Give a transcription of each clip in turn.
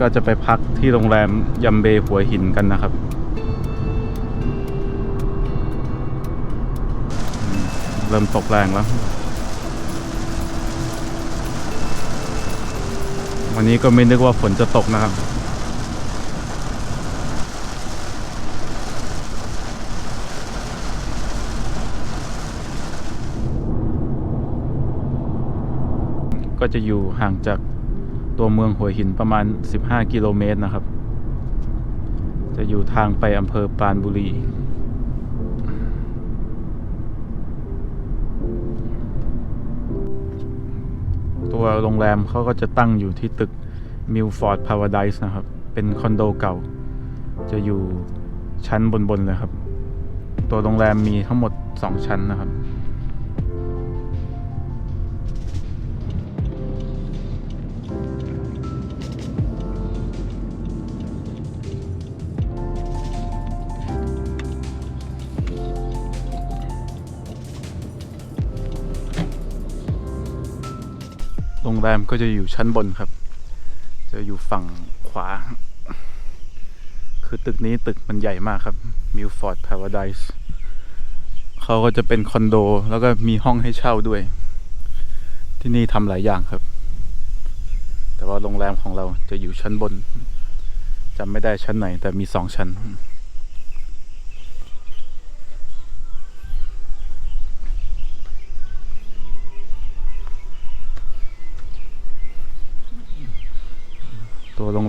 ก็จะไปพักที่โรงแรมยัมเบหัวหินกันนะครับ เริ่มตกแรงแล้ว วันนี้ก็ไม่นึกว่าฝนจะตกนะครับก็จะอยู่ห่างจาก ตัวเมืองหัวหินประมาณ 15 กิโลเมตรนะครับ จะอยู่ทางไปอำเภอปรานบุรี ตัวโรงแรมเขาก็จะตั้งอยู่ที่ตึก Milford Paradise นะครับ เป็นคอนโดเก่า จะอยู่ชั้นบนๆเลยครับ ตัวโรงแรมมีทั้งหมด 2 ชั้นนะครับ โรงแรมก็จะอยู่ชั้นบนครับ จะอยู่ฝั่งขวา คือตึกนี้ตึกมันใหญ่มากครับ Milford Paradise เขาก็จะเป็นคอนโด แล้วก็มีห้องให้เช่าด้วย ที่นี่ทำหลายอย่างครับ แต่ว่าโรงแรมของเราจะอยู่ชั้นบนจำไม่ได้ชั้นไหน แต่มีสองชั้น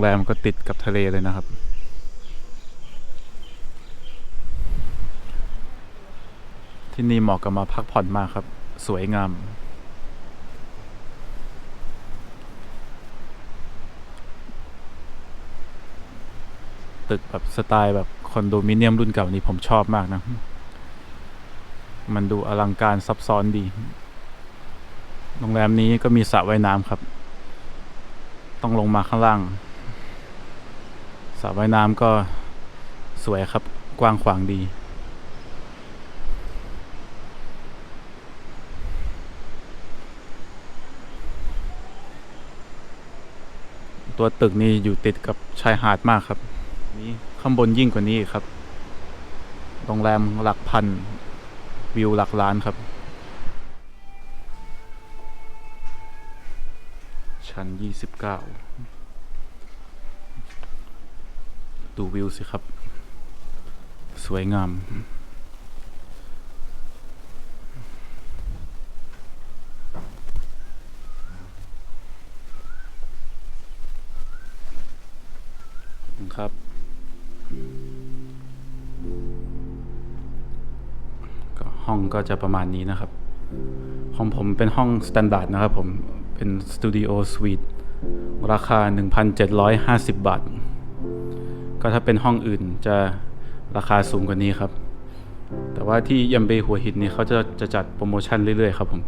รงแรมก็ติดกับทะเลเลยนะครับ ที่นี่เหมาะกับมาพักผ่อนมากครับ สวยงาม ตึกแบบสไตล์แบบคอนโดมิเนียมรุ่นเก่านี้ผมชอบมากนะ มันดูอลังการซับซ้อนดี โรงแรมนี้ก็มีสระว่ายน้ำครับ ต้องลงมาข้างล่าง สระว่ายน้ำก็สวยครับกว้างขวางดี ตัวตึกนี่อยู่ติดกับชายหาดมากครับ นี้ข้างบนยิ่งกว่านี้ครับ โรงแรมหลักพัน วิวหลักล้านครับ ชั้น 29 ดูวิวสิครับ สวยงาม ครับ ก็ห้องก็จะประมาณนี้นะครับ ของผมเป็นห้องสแตนดาร์ดนะครับผม เป็นสตูดิโอสวีทราคา 1,750 บาท ก็ถ้าเป็นห้องอื่นจะราคาสูงกว่านี้ครับ แต่ว่าที่ยัมเบหัวหินนี่เขาจะจะจัดโปรโมชั่นเรื่อยๆครับผม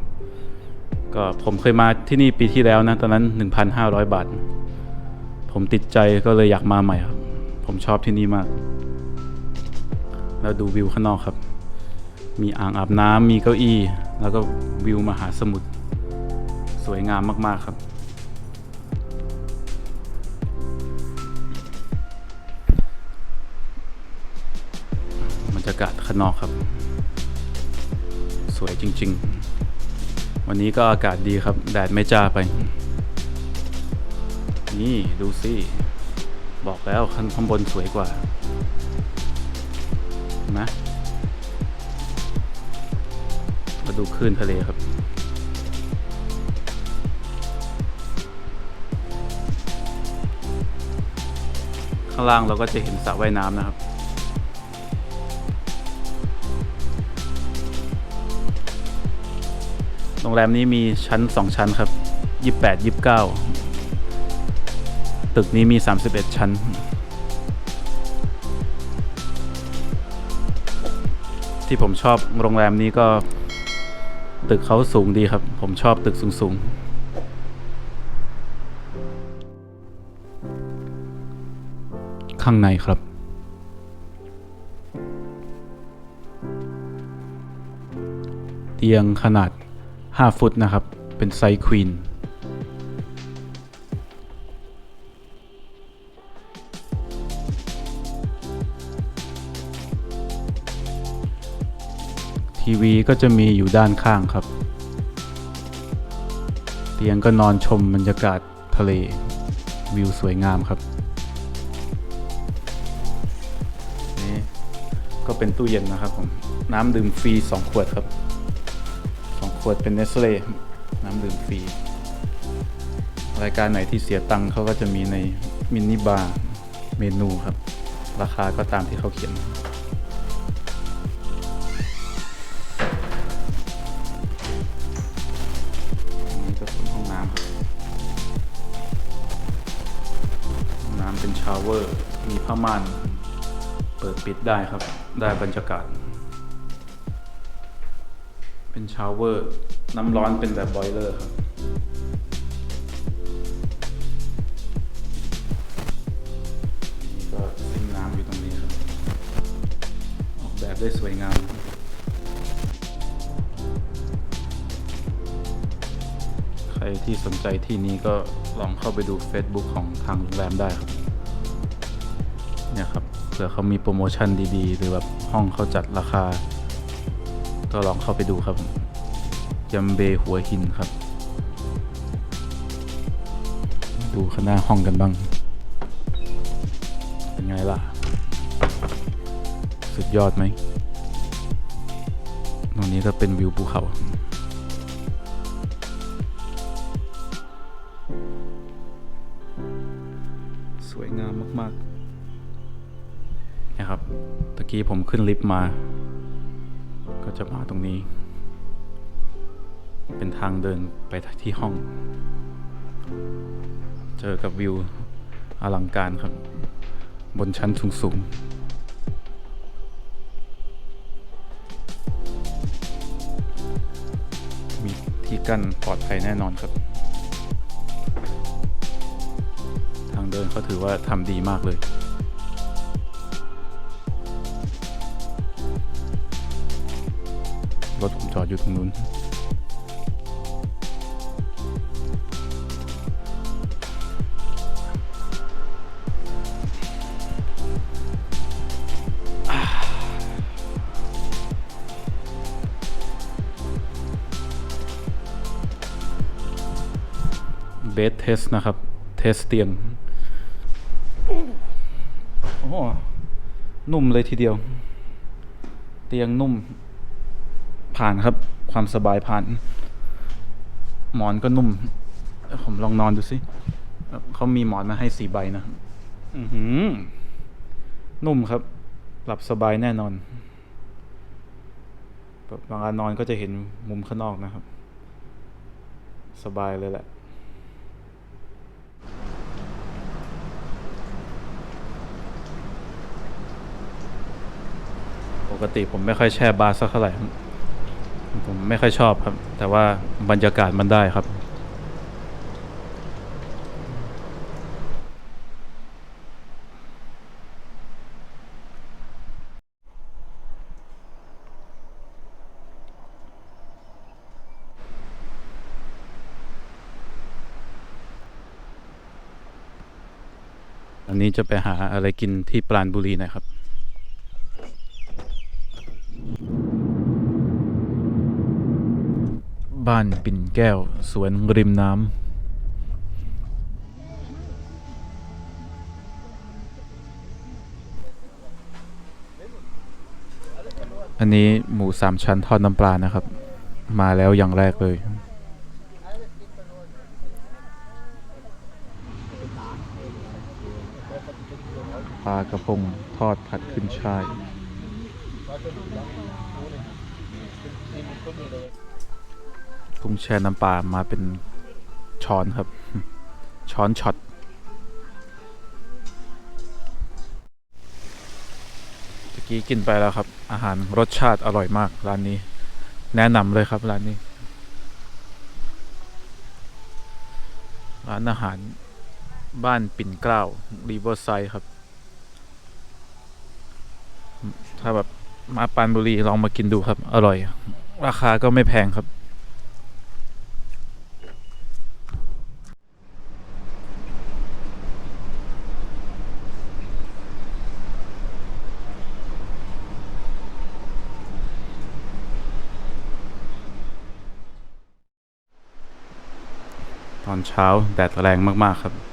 ก็ผมเคยมาที่นี่ปีที่แล้วนะ ตอนนั้น 1,500 บาท ผมติดใจก็เลยอยากมาใหม่ครับ ผมชอบที่นี่มาก แล้วดูวิวข้างนอกครับ มีอ่างอาบน้ำมีเก้าอี้ แล้วก็วิวมหาสมุทรสวยงามมากๆครับ รยากาศข้างนอกครับ สวยจริง ๆ วันนี้ก็อากาศดีครับ แดดไม่จ้าไป นี่ดูสิบอกแล้วข้างข้างบนสวยกว่านะมาดูคลื่นทะเลครับ ข้างล่างเราก็จะเห็นสระว่ายน้ำนะครับ รงแรมนี้มีชั้นสองชั้นครับยี่แปดยี่เก้าตึกนี้มี 31 ชั้น ที่ผมชอบโรงแรมนี้ก็ ตึกเขาสูงดีครับ ผมชอบตึกสูง ๆข้างในครับ เตียงขนาด 5 ฟุตนะครับ เป็นไซส์ควีนทีวีก็จะมีอยู่ด้านข้างครับ เตียงก็นอนชมบรรยากาศทะเลวิวสวยงามครับ นี่ก็เป็นตู้เย็นนะครับผม น้ำดื่มฟรี 2 ขวดครับ ขวดเป็นเนสเล่น้ำดื่มฟรี รายการไหนที่เสียตังค์เขาก็จะมีในมินิบาร์เมนูครับ ราคาก็ตามที่เขาเขียนอันนี้ก็เป็นห้องน้ำครับห้องน้ำเป็นชาวเวอร์ มีผ้าม่าน เปิดปิดได้ครับ ได้บรรยากาศ เป็นชาวเวอร์ น้ำร้อนเป็นแบบบอยเลอร์ครับนี่ก็ซิงน้ำอยู่ตรงนี้ครับ ออกแบบได้สวยงามใครที่สนใจที่นี้ก็ลองเข้าไปดู Facebook ของทางโรงแรมได้ครับ เนี่ยครับเผื่อเขามีโปรโมชั่นดีๆ หรือแบบห้องเขาจัดราคา ก็ลองเข้าไปดูครับยัมเบหัวหินครับ ดูข้างหน้าห้องกันบ้าง เป็นไงล่ะ สุดยอดไหมตรงนี้ก็เป็นวิวภูเขาสวยงามมาก ๆ นะครับ ตะกี้ผมขึ้นลิฟต์มา จะมาตรงนี้ เป็นทางเดินไปที่ห้อง เจอกับวิวอลังการครับ บนชั้นสูงๆมีที่กั้นปลอดภัยแน่นอนครับ ทางเดินเขาถือว่าทำดีมากเลย จอดอยู่ตรงนู้นเบสเทสนะครับ เทสเตียง โอ้ นุ่มเลยทีเดียว เตียงนุ่ม ผ่านครับ ความสบายผ่าน หมอนก็นุ่ม ผมลองนอนดูสิเขามีหมอนมาให้สี่ใบนะอือหือ นุ่มครับ หลับสบายแน่นอนแบบบางการนอนก็จะเห็นมุมข้างนอกนะครับ สบายเลยแหละ ปกติผมไม่ค่อยแช่บาร์สักเท่าไหร่ ผมไม่ค่อยชอบครับ แต่ว่าบรรยากาศมันได้ครับ อันนี้จะไปหาอะไรกินที่ปราณบุรีนะครับ บ้านปิ่นแก้ว สวนริมน้ำอันนี้หมูสามชั้นทอดน้ำปลานะครับ มาแล้วอย่างแรกเลย ปลากระพงทอดผัดขึ้นช่าย กุ้งแช่น้ำปลามาเป็นช้อนครับ ช้อนช็อตตะกี้กินไปแล้วครับ อาหารรสชาติอร่อยมากร้านนี้ แนะนำเลยครับร้านนี้ ร้านอาหารบ้านปิ่นเกล้ารีเวอร์ไซด์ครับ ถ้าแบบมาปรานบุรีลองมากินดูครับ อร่อย ราคาก็ไม่แพงครับ ตอนเช้าแดดแรงมาก ๆ ครับ